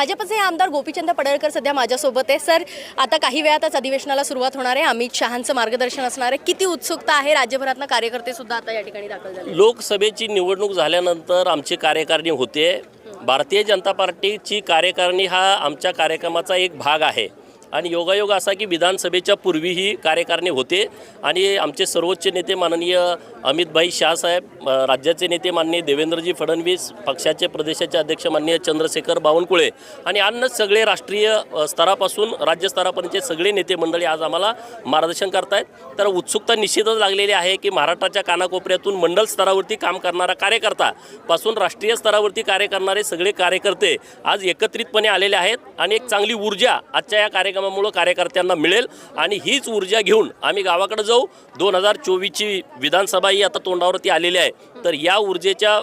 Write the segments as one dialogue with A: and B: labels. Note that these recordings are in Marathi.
A: भाजपचे आमदार गोपीचंद पडळकर सध्या माझ्यासोबत आहे. सर आता काही वेळातच अधिवेशनाला सुरुवात होणार आहे. अमित शहांचं मार्गदर्शन असणार आहे. किती उत्सुकता आहे? राज्यभरातनं कार्यकर्ते सुद्धा आता या ठिकाणी दाखल झाले
B: लोकसभेची निवडणूक झाल्यानंतर आमची कार्यकारिणी होते. भारतीय जनता पार्टीची कार्यकारिणी हा आमच्या कार्यक्रमाचा एक भाग आहे. आणि योगायोग असा की विधानसभेच्या पूर्वीही कार्यकारिणी होते. आणि आमचे सर्वोच्च नेते माननीय अमितभाई शहासाहेब राज्याचे नेते माननीय देवेंद्रजी फडणवीस पक्षाचे प्रदेशाचे अध्यक्ष माननीय चंद्रशेखर बावनकुळे आणि अन्य सगळे राष्ट्रीय स्तरापासून राज्यस्तरापर्यंतचे सगळे नेते मंडळी आज आम्हाला मार्गदर्शन करतायत. तर उत्सुकता निश्चितच लागलेली आहे की महाराष्ट्राच्या कानाकोपऱ्यातून मंडल स्तरावरती काम करणारा कार्यकर्ता पासून राष्ट्रीय स्तरावरती कार्य करणारे सगळे कार्यकर्ते आज एकत्रितपणे आलेले आहेत. आणि एक चांगली ऊर्जा आजच्या या कार्यक्रम कार्यक्रमामुळं कार्यकर्त्यांना मिळेल आणि हीच ऊर्जा घेऊन आम्ही गावाकडे जाऊ. दोन हजार चोवीसची विधानसभा ही आता तोंडावरती आलेली आहे. तर या ऊर्जेच्या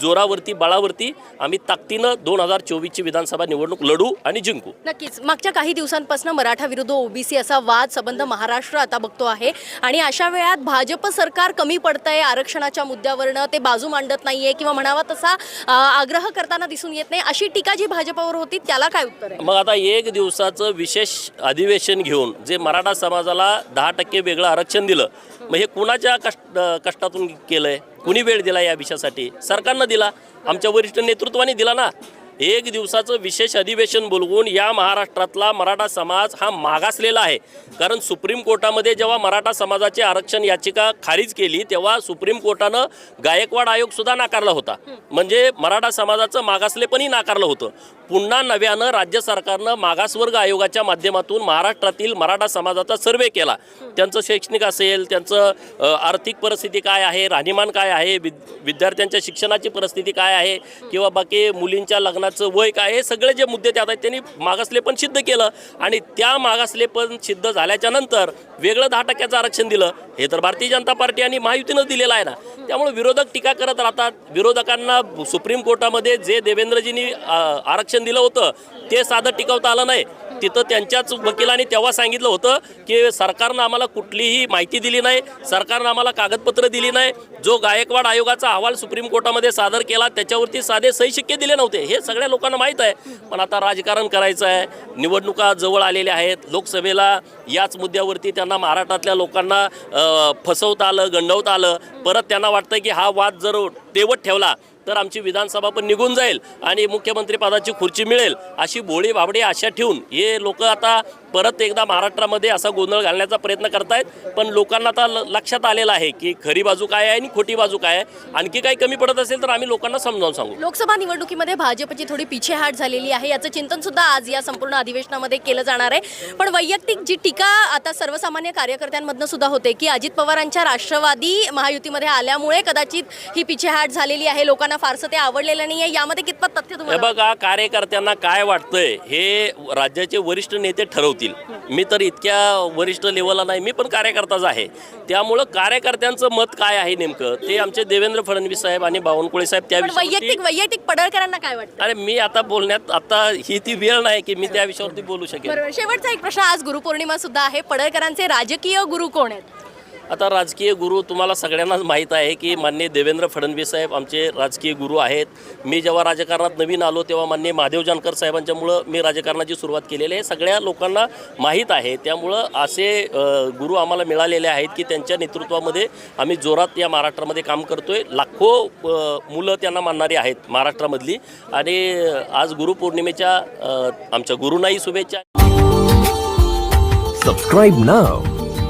B: जोरावरती बळावरती आम्ही ताकदीनं दोन हजार चोवीसची विधानसभा निवडणूक लढू आणि जिंकू.
A: नक्कीच. मागच्या काही दिवसांपासून मराठा विरुद्ध ओबीसी असा वाद संबंध महाराष्ट्र आता बघतो आहे. आणि अशा वेळात भाजप सरकार कमी पडतंय आरक्षणाच्या मुद्द्यावरनं. ते बाजू मांडत नाहीये किंवा म्हणावा तसा आग्रह करताना दिसून येत नाही. अशी टीका जी भाजपावर होती त्याला काय उत्तर आहे?
B: मग आता एक दिवसाचं विशेष अधिवेशन घेऊन जे मराठा समाजाला दहा टक्के वेगळं आरक्षण दिलं मग हे कुणाच्या कष्ट कष्टातून केलंय? कुणी वेळ दिला या विषयासाठी? सरकारनं दिला. आमच्या वरिष्ठ नेतृत्वाने दिला ना. एक दिवसाचं विशेष अधिवेशन बोलवून या महाराष्ट्रातला मराठा समाज हा मागासलेला आहे. कारण सुप्रीम कोर्टामध्ये जेव्हा मराठा समाजाची आरक्षण याचिका खारिज केली तेव्हा सुप्रीम कोर्टानं गायकवाड आयोगसुद्धा नाकारला होता. म्हणजे मराठा समाजाचं मागासलेपणही नाकारलं होतं. पुन्हा नव्यानं राज्य सरकारनं मागासवर्ग आयोगाच्या माध्यमातून महाराष्ट्रातील मराठा समाजाचा सर्वे केला. त्यांचं शैक्षणिक असेल त्यांचं आर्थिक परिस्थिती काय आहे राहणीमान काय आहे विद विद्यार्थ्यांच्या शिक्षणाची परिस्थिती काय आहे किंवा बाकी मुलींच्या लग्नात लग्नाचं वय काय हे सगळे जे मुद्दे त्यात आहेत त्यांनी मागासलेपण सिद्ध केलं. आणि त्या मागासलेपण सिद्ध झाल्याच्यानंतर वेगळं दहा टक्क्याचं आरक्षण दिलं. हे तर भारतीय जनता पार्टी आणि महायुतीनं दिलेलं आहे ना. त्यामुळे विरोधक टीका करत राहतात. विरोधकांना सुप्रीम कोर्टामध्ये जे देवेंद्रजींनी आरक्षण दिलं होतं ते साधं टिकवता आलं नाही. तिथं त्यांच्याच वकिलांनी तेव्हा सांगितलं होतं की सरकारनं आम्हाला कुठलीही माहिती दिली नाही सरकारनं आम्हाला कागदपत्र दिली नाही. जो गायकवाड आयोगाचा अहवाल सुप्रीम कोर्टामध्ये सादर केला त्याच्यावरती साधे सही शिक्के दिले नव्हते. हे सगळ्या लोकांना माहीत आहे. पण आता राजकारण करायचं आहे. निवडणुका जवळ आलेल्या आहेत. लोकसभेला याच मुद्द्यावरती त्यांना महाराष्ट्रातल्या लोकांना फसवता आलं गंडवता आलं. परत त्यांना वाटतं की हा वाद जर तेवत ठेवला तर आमची विधानसभा पण निघून जाईल आणि मुख्यमंत्रीपदाची खुर्ची मिळेल अशी भोळी भाबडी आशा ठेवून हे लोक आता परत एकदा महाराष्ट्रामध्ये असा गोंधळ घालण्याचा प्रयत्न करतायत. पण लोकांना आता ल- लक्षात आलेलं आहे की खरी बाजू काय आहे आणि खोटी बाजू काय आहे. आणखी काही कमी पडत असेल तर आम्ही लोकांना समजावून सांगू.
A: लोकसभा निवडणुकीमध्ये भाजपची थोडी पिछेहाट झालेली आहे. याचं चिंतन सुद्धा आज या संपूर्ण अधिवेशनामध्ये केलं जाणार आहे. पण वैयक्तिक जी टीका आता सर्वसामान्य कार्यकर्त्यांमधनं सुद्धा होते की अजित पवारांच्या राष्ट्रवादी महायुतीमध्ये आल्यामुळे कदाचित ही पिछेहाट झालेली आहे. लोकांना फारसं ते आवडलेलं नाही आहे यामध्ये कितपत तथ्य तुम्हाला
B: बघा कार्यकर्त्यांना काय वाटतंय हे राज्याचे वरिष्ठ नेते ठरवतील. मी तर इतक्या वरिष्ठ लेवलला नाही मी पण कार्यकर्ताच आहे. त्यामुळं कार्यकर्त्यांचं मत काय आहे नेमकं? ते आमचे देवेंद्र फडणवीस साहेब आणि बावनकुळे साहेब त्या
A: पण
B: विषयावरती
A: वैयक्तिक वैयक्तिक पडळकरांना काय वाटतं?
B: अरे मी आता बोलण्यात आता ही ती वेळ नाही की मी त्या विषयावरती बोलू शकेन.
A: बरोबर. शेवटचा एक प्रश्न आज गुरुपौर्णिमा सुद्धा आहे. पडळकरांचे राजकीय गुरु कोण आहेत?
B: आता राजकीय गुरु तुम्हाला सगळ्यांनाच माहीत आहे की माननीय देवेंद्र फडणवीस साहेब आमचे राजकीय गुरु आहेत. मी जेव्हा राजकारणात नवीन आलो तेव्हा माननीय महादेव जानकर साहेबांच्यामुळं मी राजकारणाची सुरुवात केलेली आहे. सगळ्या लोकांना माहीत आहे. त्यामुळं असे गुरु आम्हाला मिळालेले आहेत की त्यांच्या नेतृत्वामध्ये आम्ही जोरात या महाराष्ट्रामध्ये काम करतो आहे लाखो मुलं त्यांना मानणारी आहेत महाराष्ट्रामधली. आणि आज गुरुपौर्णिमेच्या आमच्या गुरुनाही शुभेच्छा.
C: Subscribe now